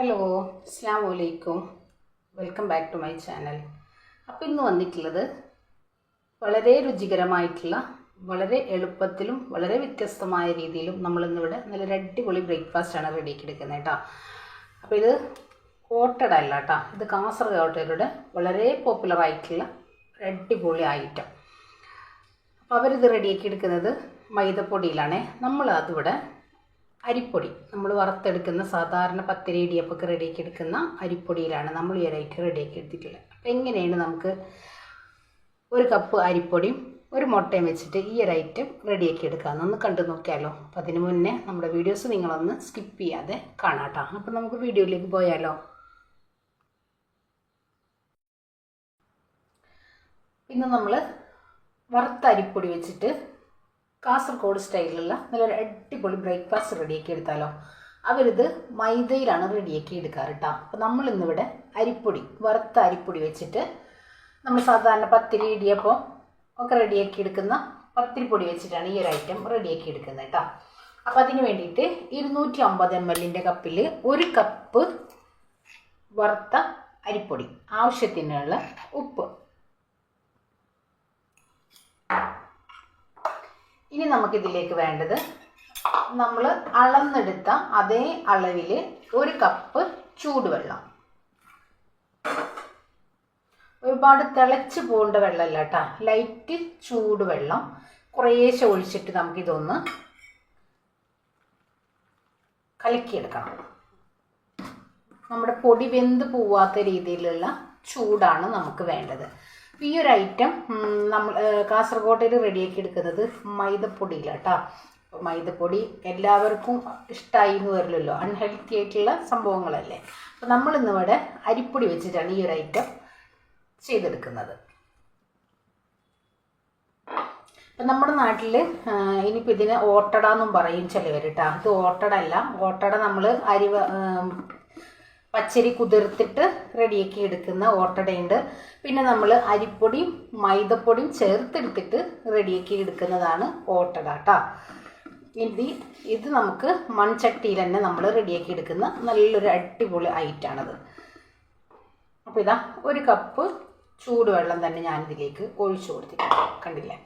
Hello അസ്സാം വലൈക്കും welcome back to my channel. അപ്പോൾ ഇന്ന് വന്നിട്ടുള്ളത് വളരെ രുചികരമായിട്ടുള്ള വളരെ എളുപ്പത്തിലും വളരെ വ്യത്യസ്തമായ രീതിയിലും നമ്മളിന്നിവിടെ നല്ലൊരു അടിപൊളി ബ്രേക്ക്ഫാസ്റ്റാണ് റെഡിയാക്കി എടുക്കുന്നത് കേട്ടോ. അപ്പോൾ ഇത് കോട്ടഡ് അല്ല കേട്ടോ. ഇത് കാസർഗോട്ടയുടെ വളരെ പോപ്പുലർ ആയിട്ടുള്ള അടിപൊളി ഐറ്റം അപ്പോൾ അവരിത് റെഡിയാക്കി എടുക്കുന്നത് മൈദപ്പൊടിയിലാണ്. നമ്മൾ അതിവിടെ അരിപ്പൊടി. നമ്മൾ വറുത്തെടുക്കുന്ന സാധാരണ പത്തിരി ഇടിയപ്പൊക്കെ റെഡിയാക്കി എടുക്കുന്ന അരിപ്പൊടിയിലാണ് നമ്മൾ ഈ ഒരൈറ്റം റെഡിയാക്കി എടുത്തിട്ടുള്ളത്. അപ്പം എങ്ങനെയാണ് നമുക്ക് ഒരു കപ്പ് അരിപ്പൊടിയും ഒരു മുട്ടയും വെച്ചിട്ട് ഈ ഒരു ഐറ്റം റെഡിയാക്കി എടുക്കാമെന്ന് ഒന്ന് കണ്ടു നോക്കിയാലോ. അപ്പം അതിന് മുന്നേ നമ്മുടെ വീഡിയോസ് നിങ്ങളൊന്ന് സ്കിപ്പ് ചെയ്യാതെ കാണാട്ടോ അപ്പം നമുക്ക് വീഡിയോയിലേക്ക് പോയാലോ. പിന്നെ നമ്മൾ വറുത്ത അരിപ്പൊടി വെച്ചിട്ട് കാസർഗോഡ് സ്റ്റൈലിലുള്ള നല്ലൊരു അടിപൊളി ബ്രേക്ക്ഫാസ്റ്റ് റെഡിയാക്കി എടുത്താലോ? അവരിത് മൈദയിലാണ് റെഡിയാക്കി എടുക്കാറ് കേട്ടോ അപ്പോൾ നമ്മൾ ഇന്നിവിടെ അരിപ്പൊടി വറുത്ത അരിപ്പൊടി വെച്ചിട്ട് നമ്മൾ സാധാരണ പത്തിരി ഇടിയപ്പം ഒക്കെ റെഡിയാക്കി എടുക്കുന്ന പത്തിരിപ്പൊടി വെച്ചിട്ടാണ് ഈ ഒരു ഐറ്റം റെഡിയാക്കി എടുക്കുന്നത് കേട്ടോ അപ്പോൾ അതിന് വേണ്ടിയിട്ട് ഇരുന്നൂറ്റി അമ്പത് എം എല്ലിന്റെ കപ്പിൽ ഒരു കപ്പ് വറുത്ത അരിപ്പൊടി ആവശ്യത്തിനുള്ള ഉപ്പ്. ഇനി നമുക്കിതിലേക്ക് വേണ്ടത് നമ്മൾ അളന്നെടുത്ത അതേ അളവിൽ ഒരു കപ്പ് ചൂടുവെള്ളം. ഒരുപാട് തിളച്ച് പോകേണ്ട വെള്ളമല്ല കേട്ടോ. ലൈറ്റ് ചൂടുവെള്ളം കുറേശ്ശെ ഒഴിച്ചിട്ട് നമുക്കിതൊന്ന് കലക്കിയെടുക്കണം. നമ്മുടെ പൊടി വെന്ത് പോവാത്ത രീതിയിലുള്ള ചൂടാണ് നമുക്ക് വേണ്ടത്. ഈ ഒരു ഐറ്റം നമ്മൾ കാസർഗോഡിൽ റെഡിയാക്കി എടുക്കുന്നത് മൈദപ്പൊടിയില്ല കേട്ടോ മൈദപ്പൊടി എല്ലാവർക്കും ഇഷ്ടമായി എന്ന് വരില്ലല്ലോ അൺഹെൽത്തി ആയിട്ടുള്ള സംഭവങ്ങളല്ലേ. അപ്പോൾ നമ്മൾ ഇന്നിവിടെ അരിപ്പൊടി വെച്ചിട്ടാണ് ഈ ഒരു ഐറ്റം ചെയ്തെടുക്കുന്നത്. ഇപ്പം നമ്മുടെ നാട്ടിൽ ഇനിയിപ്പോൾ ഇതിന് ഓട്ടട എന്നും പറയും ചിലവർ കേട്ടോ ഇത് ഓട്ടട അല്ല ഓട്ടട നമ്മൾ അരി പച്ചരി കുതിർത്തിട്ട് റെഡിയാക്കി എടുക്കുന്ന ഓട്ടടയുണ്ട്. പിന്നെ നമ്മൾ അരിപ്പൊടിയും മൈദപ്പൊടിയും ചേർത്തെടുത്തിട്ട് റെഡിയാക്കി എടുക്കുന്നതാണ് ഓട്ടട കേട്ടോ ഇനി ഇത് നമുക്ക് മൺചട്ടിയിൽ തന്നെ നമ്മൾ റെഡിയാക്കി എടുക്കുന്ന നല്ലൊരു അടിപൊളി ഐറ്റാണത് അപ്പോൾ ഇതാ ഒരു കപ്പ് ചൂടുവെള്ളം തന്നെ ഞാനിതിലേക്ക് ഒഴിച്ചു കൊടുത്തിട്ടുണ്ട്. കണ്ടില്ലേ?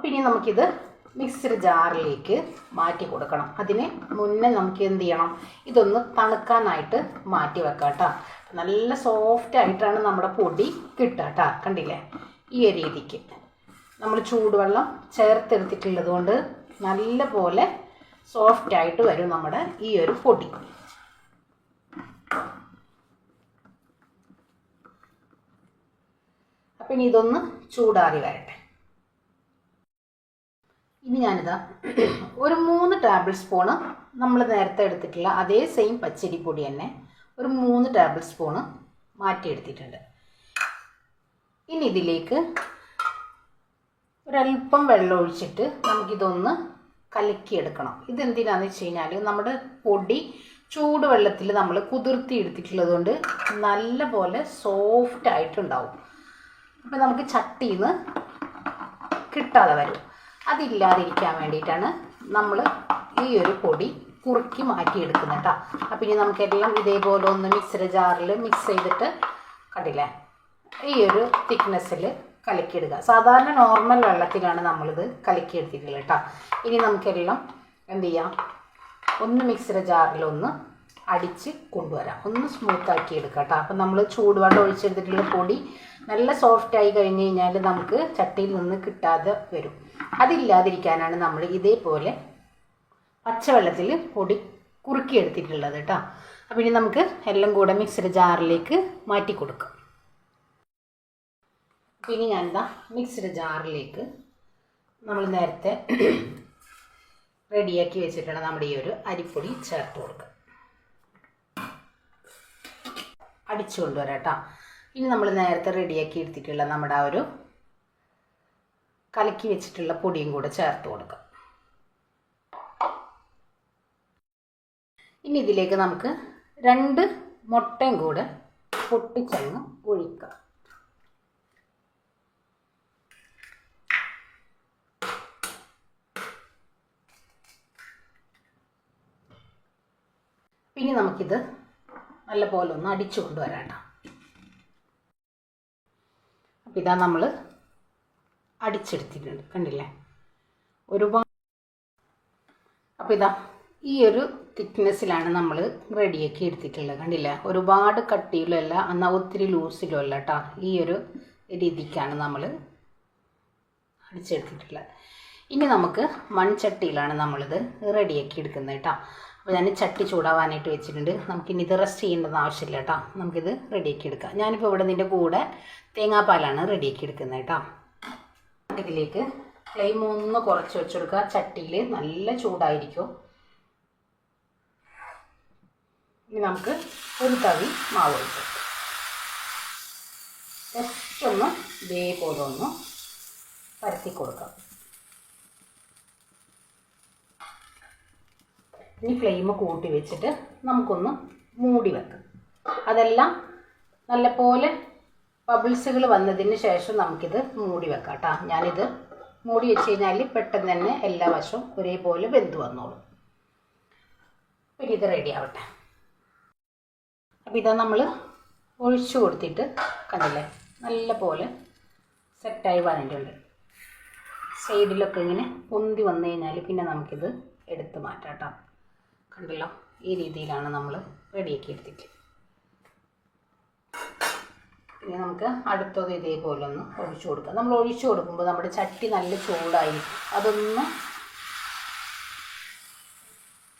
അപ്പം ഇനി നമുക്കിത് മിക്സർ ജാറിലേക്ക് മാറ്റി കൊടുക്കണം. അതിന് മുന്നേ നമുക്ക് എന്ത് ചെയ്യണം? ഇതൊന്ന് തണുക്കാനായിട്ട് മാറ്റി വെക്കാം കേട്ടോ. നല്ല സോഫ്റ്റ് ആയിട്ടാണ് നമ്മുടെ പൊടി കിട്ടുക കേട്ടോ. കണ്ടില്ലേ? ഈ രീതിക്ക്. നമ്മൾ ചൂടുവെള്ളം ചേർത്തെടുത്തിട്ടുള്ളത് കൊണ്ട് നല്ല പോലെ സോഫ്റ്റ് ആയിട്ട് വരും നമ്മുടെ ഈ ഒരു പൊടി. അപ്പം ഇനി ഇതൊന്ന് ചൂടാറി വരട്ടെ. ഇനി ഞാനിതാ ഒരു മൂന്ന് ടേബിൾ സ്പൂണ് നമ്മൾ നേരത്തെ എടുത്തിട്ടുള്ള അതേ സെയിം പച്ചരി പൊടി തന്നെ ഒരു മൂന്ന് ടേബിൾ സ്പൂണ് മാറ്റിയെടുത്തിട്ടുണ്ട്. ഇനി ഇതിലേക്ക് ഒരല്പം വെള്ളം ഒഴിച്ചിട്ട് നമുക്കിതൊന്ന് കലക്കിയെടുക്കണം. ഇതെന്തിനാന്ന് വെച്ച് കഴിഞ്ഞാൽ നമ്മുടെ പൊടി ചൂടുവെള്ളത്തിൽ നമ്മൾ കുതിർത്തി എടുത്തിട്ടുള്ളത് കൊണ്ട് നല്ല പോലെ സോഫ്റ്റ് ആയിട്ടുണ്ടാവും. അപ്പം നമുക്ക് ചട്ടിയിൽ നിന്ന് കിട്ടാതെ വരും. അതില്ലാതിരിക്കാൻ വേണ്ടിയിട്ടാണ് നമ്മൾ ഈ ഒരു പൊടി കുറുക്കി മാറ്റിയെടുക്കുന്നത് കേട്ടോ അപ്പം ഇനി നമുക്കെല്ലാം ഇതേപോലെ ഒന്ന് മിക്സർ ജാറിൽ മിക്സ് ചെയ്തിട്ട് കണ്ടില്ലേ? ഈ ഒരു തിക്നെസ്സിൽ കലക്കിയെടുക്കുക സാധാരണ നോർമൽ വെള്ളത്തിലാണ് നമ്മളിത് കലക്കിയെടുത്തിട്ടുള്ളത് കേട്ടോ ഇനി നമുക്കെല്ലാം എന്ത് ചെയ്യാം? ഒന്ന് മിക്സർ ജാറിലൊന്ന് അടിച്ച് കൊണ്ടുവരാം. ഒന്ന് സ്മൂത്താക്കി എടുക്കാം കേട്ടോ അപ്പം നമ്മൾ ചൂടുവെള്ളം ഒഴിച്ചെടുത്തിട്ടുള്ള പൊടി നല്ല സോഫ്റ്റ് ആയി കഴിഞ്ഞ് കഴിഞ്ഞാൽ നമുക്ക് ചട്ടിയിൽ നിന്ന് കിട്ടാതെ വരും. അതില്ലാതിരിക്കാനാണ് നമ്മൾ ഇതേപോലെ പച്ചവെള്ളത്തിൽ പൊടി കുറുക്കിയെടുത്തിട്ടുള്ളത് കേട്ടോ. അപ്പം ഇനി നമുക്ക് എല്ലാം കൂടെ മിക്സർ ജാറിലേക്ക് മാറ്റി കൊടുക്കാം. ഇനി ഞാനെന്താ മിക്സർ ജാറിലേക്ക് നമ്മൾ നേരത്തെ റെഡിയാക്കി വെച്ചിട്ടുള്ള നമ്മുടെ ഈ ഒരു അരിപ്പൊടി ചേർത്ത് കൊടുക്കുക. അടിച്ചു കേട്ടോ. ഇനി നമ്മൾ നേരത്തെ റെഡിയാക്കി എടുത്തിട്ടുള്ള നമ്മുടെ ആ ഒരു കലക്കി വെച്ചിട്ടുള്ള പൊടിയും കൂടെ ചേർത്ത് കൊടുക്കാം. ഇനി ഇതിലേക്ക് നമുക്ക് രണ്ട് മുട്ടയും കൂടെ പൊട്ടിച്ചങ്ങ് ഒഴിക്കാം. പിന്നെ നമുക്കിത് നല്ലപോലെ ഒന്ന് അടിച്ചു കൊണ്ടുവരാട്ടോ അപ്പം ഇതാ നമ്മൾ അടിച്ചെടുത്തിട്ടുണ്ട്. കണ്ടില്ലേ? ഒരുപാട് അപ്പോൾ ഇതാ ഈ ഒരു തിക്നെസ്സിലാണ് നമ്മൾ റെഡിയാക്കി എടുത്തിട്ടുള്ളത്. കണ്ടില്ലേ? ഒരുപാട് കട്ടിയിലല്ല എന്നാൽ ഒത്തിരി ലൂസിലും അല്ല കേട്ടോ ഈ ഒരു രീതിക്കാണ് നമ്മൾ അടിച്ചെടുത്തിട്ടുള്ളത്. ഇനി നമുക്ക് മൺചട്ടിയിലാണ് നമ്മളിത് റെഡിയാക്കി എടുക്കുന്നത് കേട്ടോ അപ്പോൾ ഞാൻ ചട്ടി ചൂടാവാനായിട്ട് വെച്ചിട്ടുണ്ട്. നമുക്കിനി ഇത് റെസ്റ്റ് ചെയ്യേണ്ടത് ആവശ്യമില്ല കേട്ടോ നമുക്കിത് റെഡിയാക്കി എടുക്കാം. ഞാനിപ്പോൾ ഇവിടെ നിന്റെ കൂടെ തേങ്ങാപ്പാലാണ് റെഡിയാക്കി എടുക്കുന്നത് കേട്ടോ ഇതിലേക്ക് ഫ്ലെയിം ഒന്ന് കുറച്ച് വെച്ചെടുക്കുക. ചട്ടിയിൽ നല്ല ചൂടായിരിക്കും. ഇനി നമുക്ക് ഒരു തവി മാവ് ഒഴിച്ചു ജസ്റ്റ് ഒന്ന് ഇതേപോലെ ഒന്ന് പരത്തി കൊടുക്കാം. ഇനി ഫ്ലെയിം കൂട്ടി വെച്ചിട്ട് നമുക്കൊന്ന് മൂടി വെക്കാം. അതെല്ലാം നല്ലപോലെ ബബിൾസുകൾ വന്നതിന് ശേഷം നമുക്കിത് മൂടി വെക്കാം കേട്ടോ. ഞാനിത് മൂടി വെച്ച് കഴിഞ്ഞാൽ പെട്ടെന്ന് തന്നെ എല്ലാ വശവും ഒരേപോലെ വെന്ത് വന്നോളും. പിന്നെ ഇത് റെഡി ആവട്ടെ. അപ്പോൾ ഇതാ നമ്മൾ ഒഴിച്ചു കൊടുത്തിട്ട് കണ്ടില്ലേ? നല്ല പോലെ സെറ്റായി വന്നിട്ടുണ്ട്. സൈഡിലൊക്കെ ഇങ്ങനെ പൊന്തി വന്നു കഴിഞ്ഞാൽ പിന്നെ നമുക്കിത് എടുത്ത് മാറ്റാം കണ്ടല്ലോ? ഈ രീതിയിലാണ് നമ്മൾ റെഡിയാക്കി എടുത്തിട്ട്. ഇനി നമുക്ക് അടുത്തത് ഇതേപോലെ ഒന്ന് ഒഴിച്ചു കൊടുക്കാം. നമ്മൾ ഒഴിച്ചു കൊടുക്കുമ്പോൾ നമ്മുടെ ചട്ടി നല്ല ചൂടായി. അതൊന്ന്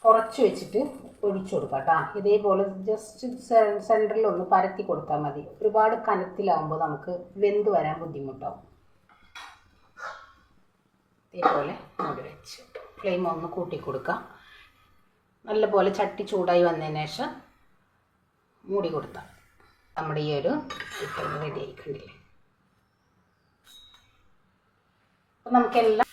കുറച്ച് വെച്ചിട്ട് ഒഴിച്ചു കൊടുക്കാം കേട്ടോ. ഇതേപോലെ ജസ്റ്റ് സെന്ററിൽ ഒന്ന് പരത്തി കൊടുത്താൽ മതി. ഒരുപാട് കനത്തിലാവുമ്പോൾ നമുക്ക് വെന്ത് വരാൻ ബുദ്ധിമുട്ടാവും. ഇതേപോലെ മൂടി വെച്ച് ഫ്ലെയിം ഒന്ന് കൂട്ടി കൊടുക്കാം. നല്ലപോലെ ചട്ടി ചൂടായി വന്നതിന് ശേഷം മൂടി കൊടുത്താൽ നമ്മുടെ ഈ ഒരു ഇപ്പം റെഡി ആയിക്കണ്ടില്ലേ അപ്പം നമുക്കെല്ലാം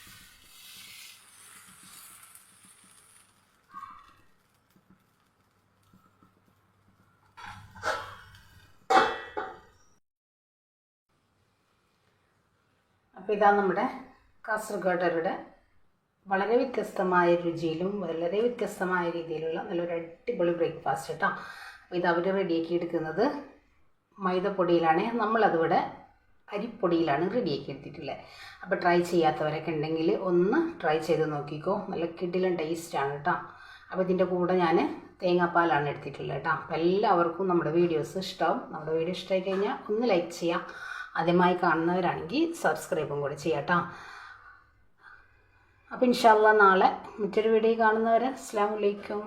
അപ്പോൾ ഇതാ നമ്മുടെ കാസർഗോഡരുടെ വളരെ വ്യത്യസ്തമായ രുചിയിലും വളരെ വ്യത്യസ്തമായ രീതിയിലുള്ള നല്ലൊരു അടിപൊളി ബ്രേക്ക്ഫാസ്റ്റ് കേട്ടോ അപ്പോൾ ഇത് അവർ റെഡിയാക്കി എടുക്കുന്നത് മൈദപ്പൊടിയിലാണ്. നമ്മളതിവിടെ അരിപ്പൊടിയിലാണ് റെഡിയാക്കി എടുത്തിട്ടുള്ളത് അപ്പോൾ ട്രൈ ചെയ്യാത്തവരൊക്കെ ഉണ്ടെങ്കിൽ ഒന്ന് ട്രൈ ചെയ്ത് നോക്കിക്കോ. നല്ല കിടിലൻ ടേസ്റ്റാണ് കേട്ടോ അപ്പോൾ ഇതിന്റെ കൂടെ ഞാൻ തേങ്ങാപ്പാലാണ് എടുത്തിട്ടുള്ളത് കേട്ടോ അപ്പോൾ എല്ലാവർക്കും നമ്മുടെ വീഡിയോസ് ഇഷ്ടമാവും നമ്മുടെ വീഡിയോ ഇഷ്ടമായി കഴിഞ്ഞാൽ ഒന്ന് ലൈക്ക് ചെയ്യാം. ആദ്യമായി കാണുന്നവരാണെങ്കിൽ സബ്സ്ക്രൈബും കൂടെ ചെയ്യാം കേട്ടോ അപ്പോൾ ഇൻഷാല്ല നാളെ മറ്റൊരു വീഡിയോ കാണുന്നവരെ അസ്സാം വലൈക്കും